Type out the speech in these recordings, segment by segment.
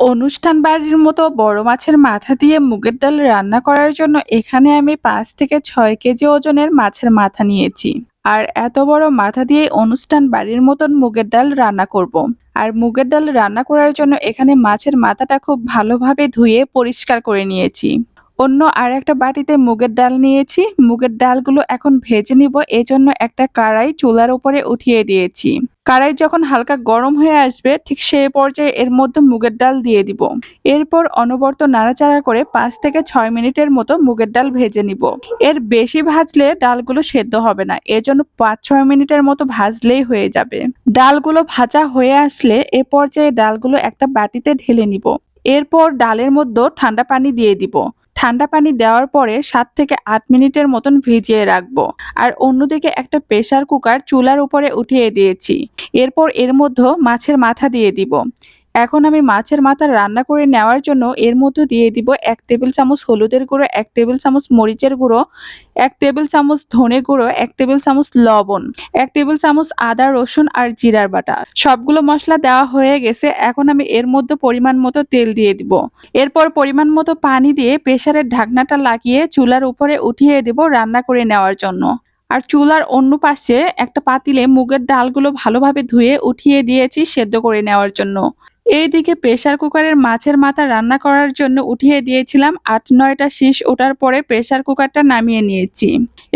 অনুষ্ঠান বাড়ির মতো বড় মাছের মাথা দিয়ে মুগের ডাল রান্না করার জন্য এখানে আমি পাঁচ থেকে ছয় কেজি ওজনের মাছের মাথা নিয়েছি। আর এত বড় মাথা দিয়ে অনুষ্ঠান বাড়ির মতন মুগের ডাল রান্না করব। আর মুগের ডাল রান্না করার জন্য এখানে মাছের মাথাটা খুব ভালোভাবে ধুয়ে পরিষ্কার করে নিয়েছি। অন্য আর একটা বাটিতে মুগের ডাল নিয়েছি। মুগের ডালগুলো এখন ভেজে নিব। এজন্য একটা কড়াই চুলার উপরে উঠিয়ে দিয়েছি। কড়াই যখন হালকা গরম হয়ে আসবে, ঠিক সেই পর্যায়ে এর মধ্যে মুগের ডাল দিয়ে দিব। এরপর অনবরত নাড়াচাড়া করে পাঁচ থেকে ছয় মিনিটের মতো মুগের ডাল ভেজে নিব। এর বেশি ভাজলে ডালগুলো সেদ্ধ হবে না এজন্য পাঁচ ছয় মিনিটের মতো ভাজলেই হয়ে যাবে। ডালগুলো ভাজা হয়ে আসলে এ পর্যায়ে ডালগুলো একটা বাটিতে ঢেলে নিব। এরপর ডালের মধ্যে ঠান্ডা পানি দিয়ে দিব। ঠান্ডা পানি দেওয়ার পরে সাত থেকে আট মিনিটের মতন ভিজিয়ে রাখব। আর অন্যদিকে একটা প্রেশার কুকার চুলার উপরে উঠিয়ে দিয়েছি। এরপর এর মধ্যে মাছের মাথা দিয়ে দিব। এখন আমি মাছের মাথা রান্না করে নেওয়ার জন্য এর মধ্যে দিয়ে দিব এক টেবিল চামচ হলুদের গুঁড়ো, এক টেবিল চামচ মরিচের গুঁড়ো, এক টেবিল চামচ ধনে গুঁড়ো, এক টেবিল চামচ লবণ, এক টেবিল চামচ আদা, রসুন আর জিরার বাটা। সবগুলো মশলা দেওয়া হয়ে গেছে, এখন আমি এর মধ্যে পরিমাণ মতো তেল দিয়ে দিব। এরপর পরিমাণ মতো পানি দিয়ে প্রেসারের ঢাকনাটা লাগিয়ে চুলার উপরে উঠিয়ে দেব রান্না করে নেওয়ার জন্য। আর চুলার অন্য পাশে একটা পাতিলে মুগের ডালগুলো ভালোভাবে ধুয়ে উঠিয়ে দিয়েছি সেদ্ধ করে নেওয়ার জন্য। এইদিকে প্রেসার কুকারের মাছের মাথা রান্না করার জন্য উঠিয়ে দিয়েছিলাম আট নয়টা শীষ ওঠার পরে প্রেসার কুকারটা নামিয়ে নিয়েছি।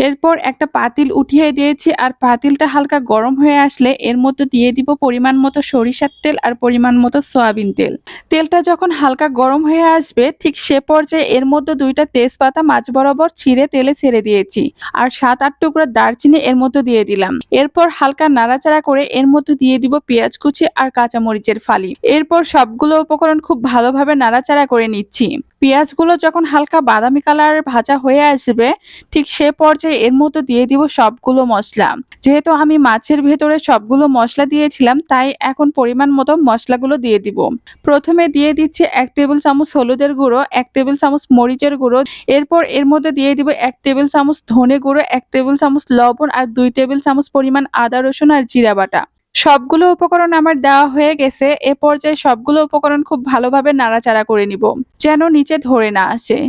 এরপর একটা পাতিল উঠিয়ে দিয়েছি আর পাতিলটা হালকা গরম হয়ে আসলে এর মধ্যে দিয়ে দিব পরিমাণ মতো সরিষার তেল আর পরিমাণ মতো সয়াবিন তেল। তেলটা যখন হালকা গরম হয়ে আসবে, ঠিক সে পর্যায়ে এর মধ্যে দুইটা তেজপাতা মাছ বরাবর ছিঁড়ে তেলে ছেড়ে দিয়েছি আর সাত আট টুকরো দারচিনি এর মধ্যে দিয়ে দিলাম। এরপর হালকা নাড়াচাড়া করে এর মধ্যে দিয়ে দিব পেঁয়াজ কুচি আর কাঁচামরিচের ফালি। এরপর সবগুলো উপকরণ খুব ভালোভাবে নাড়াচাড়া করে নিচ্ছি। পেঁয়াজগুলো যখন হালকা বাদামি কালার ভাজা হয়ে আসবে, ঠিক সে পর্যায়ে এর মধ্যে দিয়ে দিব সবগুলো মশলা। যেহেতু আমি মাছের ভেতরে সবগুলো মশলা দিয়েছিলাম, তাই এখন পরিমাণ মতো মশলাগুলো দিয়ে দিব। প্রথমে দিয়ে দিচ্ছি এক টেবিল চামচ হলুদের গুঁড়ো, এক টেবিল চামচ মরিচের গুঁড়ো। এরপর এর মধ্যে দিয়ে দিব এক টেবিল চামচ ধনে গুঁড়ো, এক টেবিল চামচ লবণ আর দুই টেবিল চামচ পরিমাণ আদা, রসুন আর জিরা বাটা। সবগুলো উপকরণ আমার দেওয়া হয়ে গেছে, এ পর্যায়ে সবগুলো উপকরণ খুব ভালোভাবে নাড়াচাড়া করে নিব, যেন নিচে ধরে না আসে।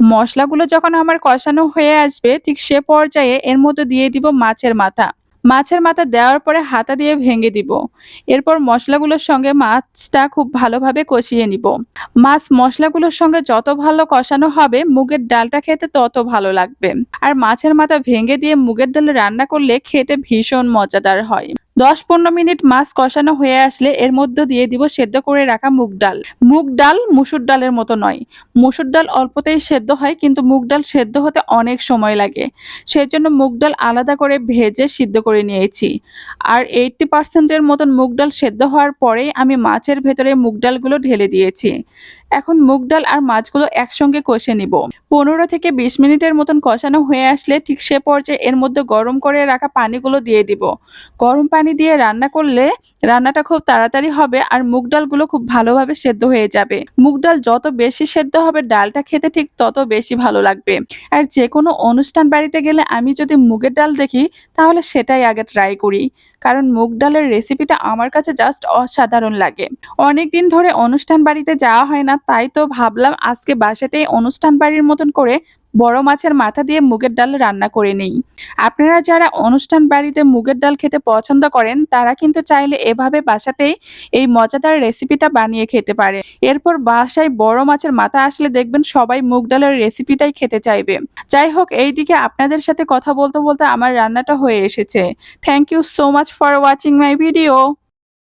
মশলাগুলো যখন আমার কষানো হয়ে আসবে, ঠিক সে পর্যায়ে এর মধ্যে দিয়ে দিব মাছের মাথা। মাছের মাথা দেওয়ার পরে হাতা দিয়ে ভেঙে দিব। এরপর মশলাগুলোর সঙ্গে মাছটা খুব ভালোভাবে কষিয়ে নিব। মাছ মশলাগুলোর সঙ্গে যত ভালো কষানো হবে, মুগের ডালটা খেতে তত ভালো লাগবে। আর মাছের মাথা ভেঙে দিয়ে মুগের ডাল রান্না করলে খেতে ভীষণ মজাদার হয়। দশ পনেরো মিনিট মাছ কষানো হয়ে আসলে এর মধ্যে দিয়ে দিব সেদ্ধ করে রাখা মুগ ডাল। মুগ ডাল মুসুর ডালের মতো নয়। মুসুর ডাল অল্পতেই সেদ্ধ হয়, কিন্তু মুগ ডাল সেদ্ধ হতে অনেক সময় লাগে। সেই জন্য মুগ ডাল আলাদা করে ভেজে সিদ্ধ করে নিয়েছি। আর এইটটি পার্সেন্টের মতন মুগ ডাল সেদ্ধ হওয়ার পরেই আমি মাছের ভেতরে মুগ ডালগুলো ঢেলে দিয়েছি। এখন মুগ ডাল আর মাছগুলো একসঙ্গে কষে নিব। পনেরো থেকে বিশ মিনিটের মতন কষানো হয়ে আসলে ঠিক সে পর্যায়ে এর মধ্যে গরম করে রাখা পানিগুলো দিয়ে দিব। গরম পানি দিয়ে রান্না করলে রান্নাটা খুব তাড়াতাড়ি হবে আর মুগ ডালগুলো খুব ভালোভাবে সেদ্ধ হয়ে যাবে। মুগ ডাল যত বেশি সেদ্ধ হবে ডালটা খেতে ঠিক তত বেশি ভালো লাগবে। আর যে কোনো অনুষ্ঠান বাড়িতে গেলে আমি যদি মুগের ডাল দেখি, তাহলে সেটাই আগে ট্রাই করি। কারণ মুগ ডালের রেসিপিটা আমার কাছে জাস্ট অসাধারণ লাগে। অনেক দিন ধরে অনুষ্ঠান বাড়িতে যাওয়া হয় না, তাই তো ভাবলাম আজকে বাসাতেই অনুষ্ঠান বাড়ির মতন করে বড় মাছের মাথা দিয়ে মুগের ডাল রান্না করে নেই। আপনারা যারা অনুষ্ঠান বাড়িতে মুগের ডাল খেতে পছন্দ করেন, তারা কিন্তু চাইলে এভাবে বাসাতেই এই মজাদার রেসিপিটা বানিয়ে খেতে পারে। এরপর বাসায় বড় মাছের মাথা আসলে দেখবেন সবাই মুগ ডালের রেসিপিটাই খেতে চাইবে। যাই হোক, এইদিকে আপনাদের সাথে কথা বলতে বলতে আমার রান্নাটা হয়ে এসেছে। Thank you so much for watching my video